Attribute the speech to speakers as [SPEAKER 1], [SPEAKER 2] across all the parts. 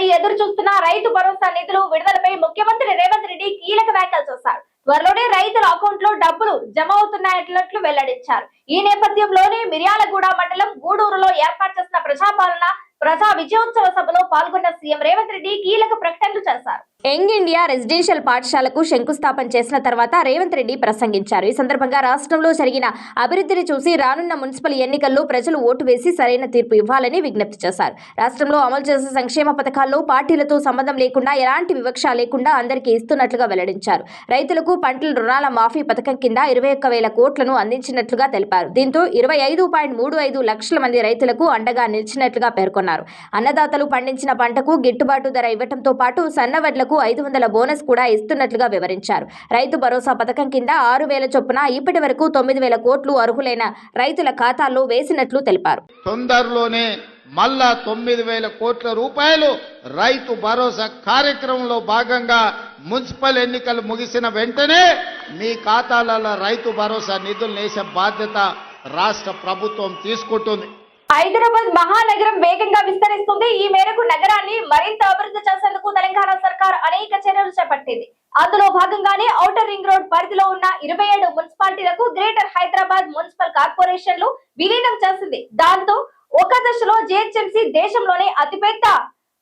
[SPEAKER 1] మరి ఎదురు చూస్తున్న రైతు భరోసా నిధులు విడుదలపై ముఖ్యమంత్రి రేవంత్ రెడ్డి కీలక వ్యాఖ్యలు చేశారు. త్వరలోనే రైతుల అకౌంట్లో డబ్బులు జమ అవుతున్నాయట్లు వెల్లడించారు. ఈ నేపథ్యంలోనే మిర్యాలగూడ మండలం గూడూరులో ఏర్పాటు చేసిన ప్రజాపాలన ప్రజా విజయోత్సవ సభలో పాల్గొన్న సీఎం రేవంత్ రెడ్డి కీలక ప్రకటనలు చేశారు. యంగ్ ఇండియా రెసిడెన్షియల్ పాఠశాలకు శంకుస్థాపన చేసిన తర్వాత రేవంత్ రెడ్డి ప్రసంగించారు. ఈ సందర్భంగా రాష్ట్రంలో జరిగిన అభివృద్ధిని చూసి రానున్న మున్సిపల్ ఎన్నికల్లో ప్రజలు ఓటు వేసి సరైన తీర్పు ఇవ్వాలని విజ్ఞప్తి చేశారు. రాష్ట్రంలో అమలు చేసే సంక్షేమ పథకాల్లో పార్టీలతో సంబంధం లేకుండా ఎలాంటి వివక్ష లేకుండా అందరికీ ఇస్తున్నట్లుగా వెల్లడించారు. రైతులకు పంటల రుణాల మాఫీ పథకం కింద ఇరవై ఒక్క వేల కోట్లను అందించినట్లుగా తెలిపారు. దీంతో ఇరవై ఐదు పాయింట్ మూడు ఐదు లక్షల మంది రైతులకు అండగా నిలిచినట్లుగా పేర్కొన్నారు. అన్నదాతలు పండించిన పంటకు గిట్టుబాటు ధర ఇవ్వడంతో పాటు సన్నవడ్లకు ఐదు వందల బోనస్ కూడా ఇస్తున్నట్లుగా వివరించారు. రైతు భరోసా పథకం కింద ఆరు వేల చొప్పున ఇప్పటి వరకు తొమ్మిది వేల కోట్లు అర్హులైన రైతుల ఖాతాల్లో వేసినట్లు తెలిపారు.
[SPEAKER 2] తొందరలోనే మళ్ళా తొమ్మిది వేల కోట్ల రూపాయలు రైతు భరోసా కార్యక్రమంలో భాగంగా మున్సిపల్ ఎన్నికలు ముగిసిన వెంటనే మీ ఖాతాలలో రైతు భరోసా నిధులు వేసే బాధ్యత రాష్ట్ర ప్రభుత్వం తీసుకుంటుంది.
[SPEAKER 1] హైదరాబాద్ మహానగరం వేగంగా విస్తరిస్తుంది. ఈ మేరకు నగరాన్ని మరింత అభివృద్ధి అనేక చర్యలు చేపట్టింది. అందులో భాగంగానే ఔటర్ రింగ్ రోడ్ పరిధిలో ఉన్న ఇరవై ఏడు మున్సిపాలిటీలకు గ్రేటర్ హైదరాబాద్ మున్సిపల్ కార్పొరేషన్లు విలీనం చేసింది. దాంతో ఒక దశలో జిహెచ్ఎంసీ దేశంలోనే అతిపెద్ద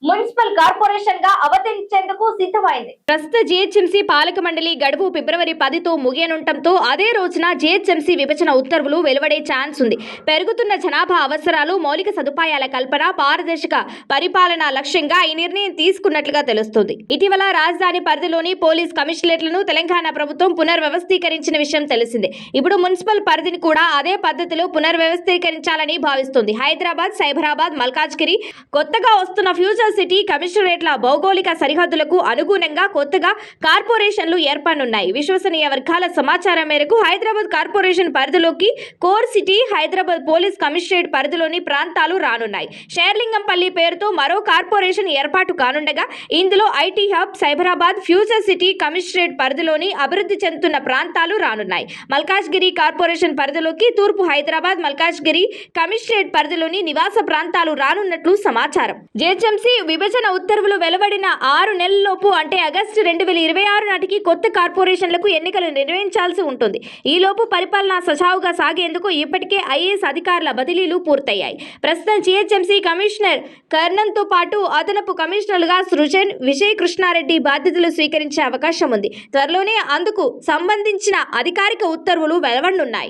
[SPEAKER 1] మున్సిపల్ కార్పొరేషన్గా అవతరించేందుకు సిద్ధమైంది. ప్రస్తుత జిహెచ్ఎంసీ పాలక మండలి గడువు ఫిబ్రవరి పదితో ముగియనుండటంతో అదే రోజున జిహెచ్ఎంసీ విభజన ఉత్తర్వులు వెలువడే ఛాన్స్ ఉంది. పెరుగుతున్న జనాభా అవసరాలు మౌలిక సదుపాయాల కల్పన పారదర్శక పరిపాలన లక్ష్యంగా ఈ నిర్ణయం తీసుకున్నట్లుగా తెలుస్తుంది. ఇటీవల రాజధాని పరిధిలోని పోలీస్ కమిషనరేట్లను తెలంగాణ ప్రభుత్వం పునర్వ్యవస్థీకరించిన విషయం తెలిసిందే. ఇప్పుడు మున్సిపల్ పరిధిని కూడా అదే పద్ధతిలో పునర్వ్యవస్థీకరించాలని భావిస్తుంది. హైదరాబాద్ సైబరాబాద్ మల్కాజ్గిరి కొత్తగా వస్తున్న ఫ్యూచర్ సిటీ కమిషనరేట్ల భౌగోళిక సరిహద్దులకు అనుగుణంగా కొత్తగా కార్పొరేషన్లు ఏర్పడనున్నాయి. విశ్వసనీయ వర్గాల సమాచారం మేరకు హైదరాబాద్ కార్పొరేషన్ పరిధిలోకి core city Hyderabad police commissionerate పరిధిలోని ప్రాంతాలు రానున్నాయి. షేర్లింగంపల్లి పేరుతో మరో కార్పొరేషన్ ఏర్పాటు కానుండగా ఇందులో IT hub Cyberabad future city commissionerate పరిధిలోని అభివృద్ధి చెందుతున్న ప్రాంతాలు రానున్నాయి. మల్కాజ్గిరి కార్పొరేషన్ పరిధిలోకి తూర్పు హైదరాబాద్ మల్కాజ్గిరి కమిషనరేట్ పరిధిలోని నివాస ప్రాంతాలు రానున్నట్లు సమాచారం. జేహెచ్ఎంసీ విభజన ఉత్తర్వులు వెలువడిన ఆరు నెలల్లోపు అంటే ఆగస్టు రెండు వేల ఇరవై ఆరు నాటికి కొత్త కార్పొరేషన్లకు ఎన్నికలు నిర్వహించాల్సి ఉంటుంది. ఈలోపు పరిపాలన సజావుగా సాగేందుకు ఇప్పటికే ఐఏఎస్ అధికారుల బదిలీలు పూర్తయ్యాయి. ప్రస్తుతం జీహెచ్ఎంసీ కమిషనర్ కర్ణన్తో పాటు అదనపు కమిషనర్లుగా సృజన్ విజయ్ కృష్ణారెడ్డి బాధ్యతలు స్వీకరించే అవకాశం ఉంది. త్వరలోనే అందుకు సంబంధించిన అధికారిక ఉత్తర్వులు వెలువడనున్నాయి.